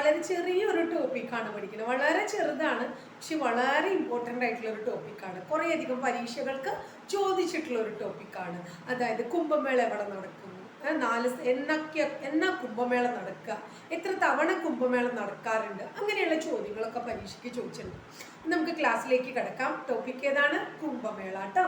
വളരെ ചെറിയൊരു ടോപ്പിക്കാണ് പഠിക്കുന്നത്. വളരെ ചെറുതാണ് പക്ഷെ വളരെ ഇമ്പോർട്ടന്റ് ആയിട്ടുള്ള ഒരു ടോപ്പിക്കാണ്. കുറേയധികം പരീക്ഷകൾക്ക് ചോദിച്ചിട്ടുള്ള ഒരു ടോപ്പിക്കാണ്. അതായത് കുംഭമേള എവിടെ നടക്കുന്നു. നാല് എന്നൊക്കെ എന്നാ കുംഭമേള നടക്കുക എത്ര തവണ കുംഭമേള നടക്കാറുണ്ട്? അങ്ങനെയുള്ള ചോദ്യങ്ങളൊക്കെ പരീക്ഷയ്ക്ക് ചോദിച്ചിട്ടുണ്ട്. നമുക്ക് ക്ലാസ്സിലേക്ക് കിടക്കാം. ടോപ്പിക് ഏതാണ്? കുംഭമേള കേട്ടോ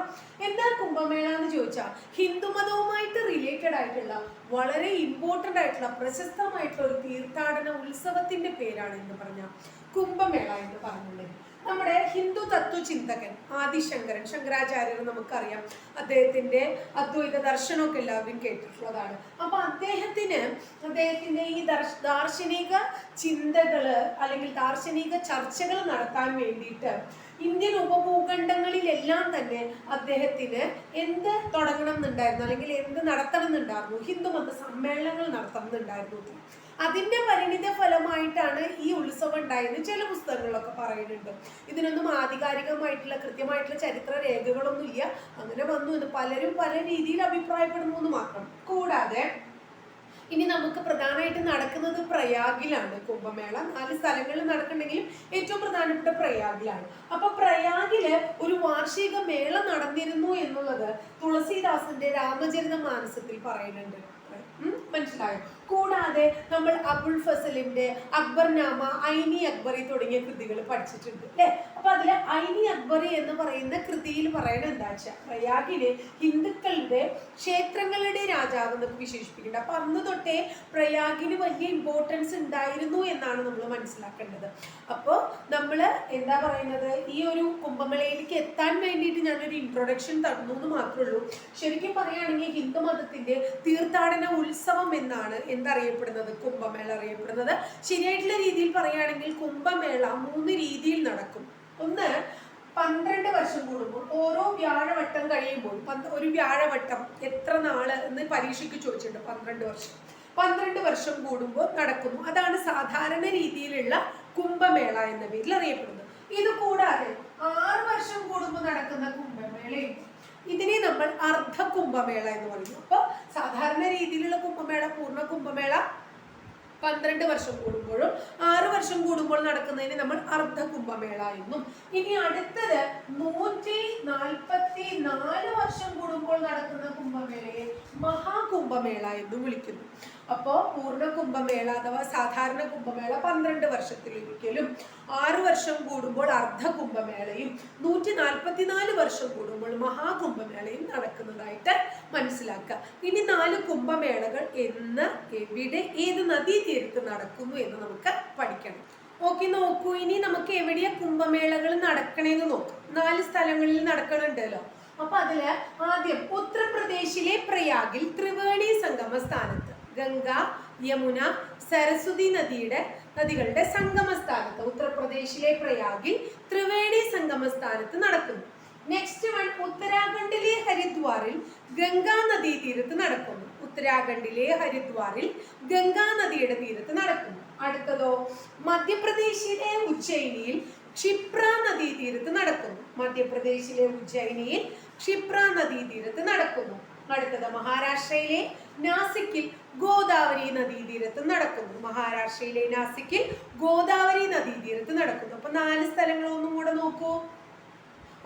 എന്താ കുംഭമേള എന്ന് ചോദിച്ചാൽ ഹിന്ദുമതവുമായിട്ട് റിലേറ്റഡ് ആയിട്ടുള്ള വളരെ ഇമ്പോർട്ടന്റ് ആയിട്ടുള്ള പ്രശസ്തമായിട്ടുള്ള ഒരു തീർത്ഥാടന ഉത്സവത്തിന്റെ പേരാണ് എന്ന് പറഞ്ഞാൽ കുംഭമേള എന്ന് പറഞ്ഞുള്ളത്. നമ്മുടെ ഹിന്ദു തത്വചിന്തകൻ ആദിശങ്കരൻ ശങ്കരാചാര്യർ നമുക്കറിയാം. അദ്ദേഹത്തിന്റെ അദ്വൈത ദർശനമൊക്കെ എല്ലാവരും കേട്ടിട്ടുള്ളതാണ്. അപ്പൊ അദ്ദേഹത്തിന് അദ്ദേഹത്തിന്റെ ഈ ദർശ ദാർശനിക ചിന്തകൾ അല്ലെങ്കിൽ ദാർശനിക ചർച്ചകൾ നടത്താൻ വേണ്ടിയിട്ട് ഇന്ത്യൻ ഉപഭൂഖണ്ഡങ്ങളിലെല്ലാം തന്നെ അദ്ദേഹത്തിന് എന്ത് തുടങ്ങണം എന്നുണ്ടായിരുന്നു അല്ലെങ്കിൽ എന്ത് നടത്തണം എന്നുണ്ടായിരുന്നു ഹിന്ദുമത സമ്മേളനങ്ങൾ നടത്തണം എന്നുണ്ടായിരുന്നു അതിന്റെ പരിണിത ഫലമായിട്ടാണ് ഈ ഉത്സവം ഉണ്ടായെന്ന് ചില പുസ്തകങ്ങളൊക്കെ പറയുന്നുണ്ട്. ഇതിനൊന്നും ആധികാരികമായിട്ടുള്ള കൃത്യമായിട്ടുള്ള ചരിത്ര രേഖകളൊന്നും ഇല്ല അങ്ങനെ വന്നു. എന്ന് പലരും പല രീതിയിൽ അഭിപ്രായപ്പെടുന്നു എന്ന് മാത്രം. കൂടാതെ ഇനി നമുക്ക് പ്രധാനമായിട്ട് നടക്കുന്നത് പ്രയാഗിലാണ്. കുംഭമേള. നാല് സ്ഥലങ്ങളിൽ നടക്കുന്നുണ്ടെങ്കിലും ഏറ്റവും പ്രധാനപ്പെട്ട പ്രയാഗിലാണ്. അപ്പൊ പ്രയാഗിൽ ഒരു വാർഷിക മേള നടന്നിരുന്നു എന്നുള്ളത് തുളസിദാസിന്റെ രാമചരിത മാനസത്തിൽ പറയുന്നുണ്ട് മനസ്സിലായോ? കൂടാതെ നമ്മൾ അബുൾ ഫസലിന്റെ അക്ബർനാമ ഐനി അക്ബറി തുടങ്ങിയ കൃതികൾ പഠിച്ചിട്ടുണ്ട് അല്ലെ? അപ്പൊ അതിൽ ഐനി അക്ബറി എന്ന് പറയുന്ന കൃതിയിൽ പറയുന്നത് എന്താ വെച്ചാൽ പ്രയാഗിനെ ഹിന്ദുക്കളുടെ ക്ഷേത്രങ്ങളുടെ രാജാവ് എന്നൊക്കെ വിശേഷിപ്പിക്കുന്നുണ്ട്. അപ്പൊ അന്ന് തൊട്ടേ പ്രയാഗിന് വലിയ ഇമ്പോർട്ടൻസ് ഉണ്ടായിരുന്നു എന്നാണ് നമ്മൾ മനസ്സിലാക്കേണ്ടത്. അപ്പോൾ നമ്മൾ എന്താ പറയുന്നത് ഈ ഒരു കുംഭമേളയിലേക്ക് എത്താൻ വേണ്ടിയിട്ട് ഞാനൊരു ഇൻട്രൊഡക്ഷൻ തന്നു എന്ന് മാത്രമേ ഉള്ളൂ. ശരിക്കും പറയുകയാണെങ്കിൽ ഹിന്ദു മതത്തിന്റെ തീർത്ഥാടന ഉത്സവം എന്നാണ് എന്തറിയപ്പെടുന്നത്? കുംഭമേള അറിയപ്പെടുന്നത്. ശരിയായിട്ടുള്ള രീതിയിൽ പറയുകയാണെങ്കിൽ കുംഭമേള മൂന്ന് രീതിയിൽ നടക്കും. ഒന്ന് പന്ത്രണ്ട് വർഷം കൂടുമ്പോൾ ഓരോ വ്യാഴവട്ടം കഴിയുമ്പോൾ ഒരു വ്യാഴവട്ടം എത്ര നാൾ എന്ന് പരീക്ഷയ്ക്ക് ചോദിച്ചിട്ടുണ്ട് പന്ത്രണ്ട് വർഷം. പന്ത്രണ്ട് വർഷം കൂടുമ്പോൾ നടക്കുന്നു. അതാണ് സാധാരണ രീതിയിലുള്ള കുംഭമേള എന്ന പേരിൽ അറിയപ്പെടുന്നത്. ഇത് കൂടാതെ ആറ് വർഷം കൂടുമ്പോൾ നടക്കുന്ന കുംഭമേളയും ഇതിനെ നമ്മൾ അർദ്ധ കുംഭമേള എന്ന് പറയുന്നു. അപ്പോൾ സാധാരണ രീതിയിലുള്ള കുംഭമേള പൂർണ കുംഭമേള പന്ത്രണ്ട് വർഷം കൂടുമ്പോഴും ആറ് വർഷം കൂടുമ്പോൾ നടക്കുന്നതിന് നമ്മൾ അർദ്ധ കുംഭമേള എന്നും. ഇനി അടുത്തത് നൂറ്റി നാൽപ്പത്തി നാല് വർഷം കൂടുമ്പോൾ നടക്കുന്ന കുംഭമേളയെ മഹാകുംഭമേള എന്ന് വിളിക്കുന്നു. അപ്പോൾ പൂർണ കുംഭമേള അഥവാ സാധാരണ കുംഭമേള പന്ത്രണ്ട് വർഷത്തിലൊരിക്കലും ആറു വർഷം കൂടുമ്പോൾ അർദ്ധ കുംഭമേളയും നൂറ്റി നാൽപ്പത്തിനാല് വർഷം കൂടുമ്പോൾ മഹാകുംഭമേളയും നടക്കുന്നതായിട്ട് മനസ്സിലാക്കുക. ഇനി നാല് കുംഭമേളകൾ എന്ന് എവിടെ ഏത് നദീതീരത്ത് നടക്കുന്നു എന്ന് നമുക്ക് പഠിക്കണം. ഓക്കെ നോക്കൂ. ഇനി നമുക്ക് എവിടെയാ കുംഭമേളകൾ നടക്കണേന്ന് നോക്കാം. നാല് സ്ഥലങ്ങളിൽ നടക്കണുണ്ടല്ലോ. അപ്പൊ അതിൽ ആദ്യം ഉത്തർപ്രദേശിലെ പ്രയാഗിൽ ത്രിവേണി സംഗമ സ്ഥാനത്ത് ഗംഗ യമുന സരസ്വതി നദിയുടെ നദികളുടെ സംഗമ സ്ഥാനത്ത് ഉത്തർപ്രദേശിലെ പ്രയാഗിൽ ത്രിവേണി സംഗമ സ്ഥാനത്ത് നടക്കുന്നു. നെക്സ്റ്റ് വൺ ഉത്തരാഖണ്ഡിലെ ഹരിദ്വാറിൽ ഗംഗാ നദീ തീരത്ത് നടക്കുന്നു. ഉത്തരാഖണ്ഡിലെ ഹരിദ്വാറിൽ ഗംഗാ നദിയുടെ തീരത്ത് നടക്കുന്നു. അടുത്തതോ മധ്യപ്രദേശിലെ ഉജ്ജയിനിയിൽ ക്ഷിപ്ര നദീതീരത്ത് നടക്കുന്നു. മധ്യപ്രദേശിലെ ഉജ്ജയിനിയിൽ ക്ഷിപ്ര നദീതീരത്ത് നടക്കുന്നു. അടുത്തത് മഹാരാഷ്ട്രയിലെ നാസിക്കിൽ ഗോദാവരി നദീതീരത്ത് നടക്കുന്നു. മഹാരാഷ്ട്രയിലെ നാസിക്കിൽ ഗോദാവരി നദീതീരത്ത് നടക്കുന്നു. അപ്പൊ നാല് സ്ഥലങ്ങൾ ഒന്നും കൂടെ നോക്കൂ.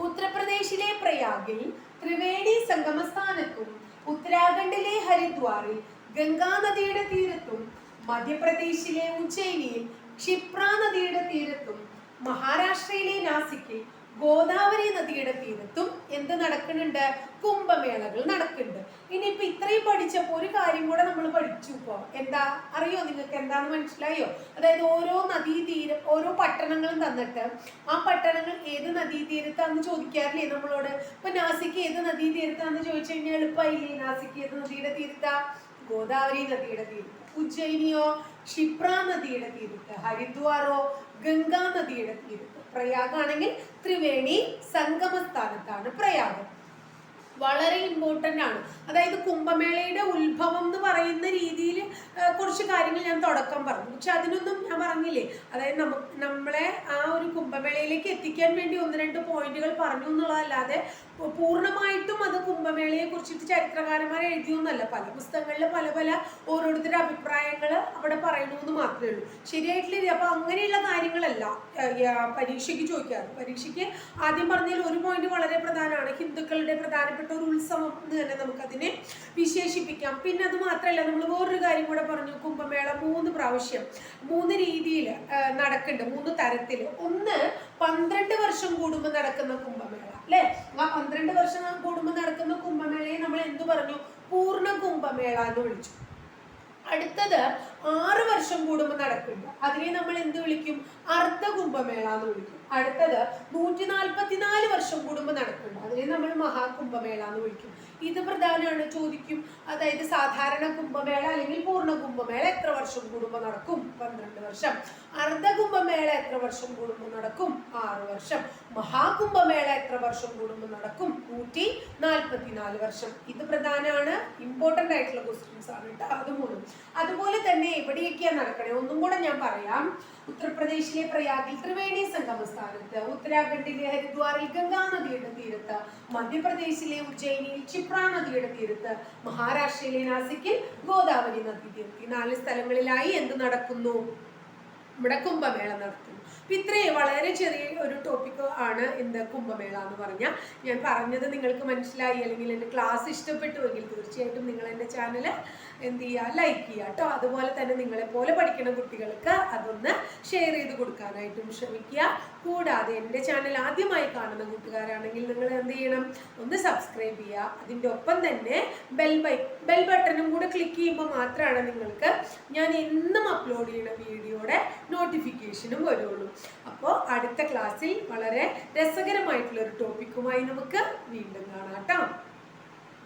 ഉത്തർപ്രദേശിലെ പ്രയാഗിൽ ത്രിവേണി സംഗമ സ്ഥാനത്തും ഉത്തരാഖണ്ഡിലെ ഹരിദ്വാറിൽ ഗംഗാ നദിയുടെ തീരത്തും മധ്യപ്രദേശിലെ ഉജ്ജയിനിയിൽ ക്ഷിപ്ര നദിയുടെ തീരത്തും മഹാരാഷ്ട്രയിലെ നാസിക്കിൽ ഗോദാവരി നദിയുടെ തീരത്തും എന്ത് നടക്കുന്നുണ്ട്? കുംഭമേളകൾ നടക്കുന്നുണ്ട്. ഇനി ഇനിയിപ്പോ ഇത്രയും പഠിച്ചപ്പോ ഒരു കാര്യം കൂടെ നമ്മൾ പഠിച്ചു ഇപ്പോ. എന്താ? അറിയോ നിങ്ങൾക്ക്? എന്താന്ന് മനസ്സിലായോ? അതായത് ഓരോ നദീതീരം ഓരോ പട്ടണങ്ങളും തന്നിട്ട് ആ പട്ടണങ്ങൾ ഏത് നദീതീരത്താന്ന് ചോദിക്കാറില്ലേ നമ്മളോട്? ഇപ്പൊ നാസിക്ക് ഏത് നദീതീരത്താന്ന് ചോദിച്ചു കഴിഞ്ഞാൽ എളുപ്പമായില്ലേ നാസിക്ക് ഏത് നദിയുടെ തീരത്താ? ഗോദാവരി നദിയുടെ തീരത്ത്. ഉജ്ജയിനിയോ? ക്ഷിപ്ര നദിയുടെ തീരത്ത് ഹരിദ്വാറോ? ഗംഗാ നദിയുടെ തീരത്ത്. പ്രയാഗാണെങ്കിൽ ത്രിവേണി സംഗമ സ്ഥാനത്താണ് പ്രയാഗം. വളരെ ഇമ്പോർട്ടന്റ് ആണ്. അതായത് കുംഭമേളയുടെ ഉത്ഭവം എന്ന് പറയുന്ന രീതിയിൽ കുറച്ച് കാര്യങ്ങൾ ഞാൻ തുടക്കം പറഞ്ഞു. പക്ഷെ അതിനൊന്നും ഞാൻ പറഞ്ഞില്ലേ? അതായത് നമുക്ക് നമ്മളെ ആ ഒരു കുംഭമേളയിലേക്ക് എത്തിക്കാൻ വേണ്ടി ഒന്ന് രണ്ട് പോയിന്റുകൾ പറഞ്ഞു എന്നുള്ളതല്ലാതെ പൂർണമായിട്ടും അത് കുംഭമേളയെ കുറിച്ചിട്ട് ചരിത്രകാരന്മാർ എഴുതിയൊന്നല്ല പല പുസ്തകങ്ങളിൽ പല പല ഓരോരുത്തരുടെ അഭിപ്രായങ്ങൾ അവിടെ പറയണമെന്ന് മാത്രമേ ഉള്ളൂ. ശരിയായിട്ടുള്ള രീതി അപ്പൊ അങ്ങനെയുള്ള കാര്യങ്ങളല്ല പരീക്ഷയ്ക്ക് ചോദിക്കാറ്. പരീക്ഷയ്ക്ക് ആദ്യം പറഞ്ഞതിൽ ഒരു പോയിന്റ് വളരെ പ്രധാനമാണ്. ഹിന്ദുക്കളുടെ പ്രധാനപ്പെട്ട ഒരു ഉത്സവം എന്ന് തന്നെ നമുക്കതിനെ വിശേഷിപ്പിക്കാം. പിന്നെ അത് മാത്രമല്ല നമ്മൾ വേറൊരു കാര്യം കൂടെ പറഞ്ഞു. കുംഭമേള മൂന്ന് പ്രാവശ്യം മൂന്ന് രീതിയിൽ നടക്കുന്നുണ്ട് മൂന്ന് തരത്തിൽ. ഒന്ന് പന്ത്രണ്ട് വർഷം കൂടുമ്പോൾ നടക്കുന്ന കുംഭമേള. അല്ലെ? ആ പന്ത്രണ്ട് വർഷം കൂടുമ്പോൾ നടക്കുന്ന കുംഭമേളയെ നമ്മൾ എന്തു പറഞ്ഞു? പൂർണ കുംഭമേള എന്ന് വിളിച്ചു. അടുത്തത് ആറ് വർഷം കൂടുമ്പോൾ നടക്കുന്നുണ്ട് അതിനെ നമ്മൾ എന്ത് വിളിക്കും? അർദ്ധ കുംഭമേള എന്ന് വിളിക്കും. അടുത്തത് നൂറ്റി നാൽപ്പത്തിനാല് വർഷം കൂടുമ്പോൾ നടക്കുന്നുണ്ട് അതിനെ നമ്മൾ മഹാകുംഭമേള എന്ന് വിളിക്കും. ഇത് പ്രധാനമാണ് ചോദിക്കും. അതായത് സാധാരണ കുംഭമേള അല്ലെങ്കിൽ പൂർണ കുംഭമേള എത്ര വർഷം കൂടുമ്പോൾ നടക്കും? പന്ത്രണ്ട് വർഷം. അർദ്ധ കുംഭമേള എത്ര വർഷം കൂടുമ്പോൾ നടക്കും? ആറ് വർഷം. മഹാകുംഭമേള എത്ര വർഷം കൂടുമ്പോൾ നടക്കും? നൂറ്റി നാൽപ്പത്തിനാല് വർഷം. ഇത് പ്രധാനമാണ്. ഇമ്പോർട്ടന്റ് ആയിട്ടുള്ള ക്വസ്റ്റ്യൻസ് ആണ് കേട്ടോ അത് മൂന്നും അതുപോലെ തന്നെ എവിടെയൊക്കെയാണ് നടക്കണേ? ഒന്നും കൂടെ ഞാൻ പറയാം. ഉത്തർപ്രദേശിലെ പ്രയാഗിൽ ത്രിവേണി സംഗമ സ്ഥാനത്ത് ഉത്തരാഖണ്ഡിലെ ഹരിദ്വാറിൽ ഗംഗാ നദിയുടെ തീരത്ത് മധ്യപ്രദേശിലെ ഉജ്ജയിനിയിൽ ക്ഷിപ്ര നദിയുടെ തീരത്ത് മഹാരാഷ്ട്രയിലെ നാസിക്കിൽ ഗോദാവരി നദി തീരത്ത്. നാല് സ്ഥലങ്ങളിലായി എന്ത് നടക്കുന്നു? ഇവിടെ കുംഭമേള നടത്തുന്നു. അപ്പം ഇത്രയും വളരെ ചെറിയ ഒരു ടോപ്പിക് ആണ് എന്ത് കുംഭമേള എന്ന് പറഞ്ഞാൽ. ഞാൻ പറഞ്ഞത് നിങ്ങൾക്ക് മനസ്സിലായി അല്ലെങ്കിൽ എന്റെ ക്ലാസ് ഇഷ്ടപ്പെട്ടുവെങ്കിൽ തീർച്ചയായിട്ടും നിങ്ങൾ എന്റെ ചാനൽ എന്ത് ചെയ്യുക? ലൈക്ക് ചെയ്യുക കേട്ടോ. അതുപോലെ തന്നെ നിങ്ങളെ പോലെ പഠിക്കുന്ന കുട്ടികൾക്ക് അതൊന്ന് ഷെയർ ചെയ്ത് കൊടുക്കാനായിട്ടും ശ്രമിക്കുക. കൂടാതെ എന്റെ ചാനൽ ആദ്യമായി കാണുന്ന കൂട്ടുകാരാണെങ്കിൽ നിങ്ങൾ എന്ത് ചെയ്യണം? ഒന്ന് സബ്സ്ക്രൈബ് ചെയ്യുക. അതിന്റെ ഒപ്പം തന്നെ ബെൽ ബൈ ബെൽ ബട്ടണും കൂടെ ക്ലിക്ക് ചെയ്യുമ്പോൾ മാത്രമാണ് നിങ്ങൾക്ക് ഞാൻ എന്നും അപ്ലോഡ് ചെയ്യുന്ന വീഡിയോയുടെ നോട്ടിഫിക്കേഷനും വരുള്ളൂ. അപ്പോൾ അടുത്ത ക്ലാസ്സിൽ വളരെ രസകരമായിട്ടുള്ള ഒരു ടോപ്പിക്കുമായി നമുക്ക് വീണ്ടും കാണാം കേട്ടോ.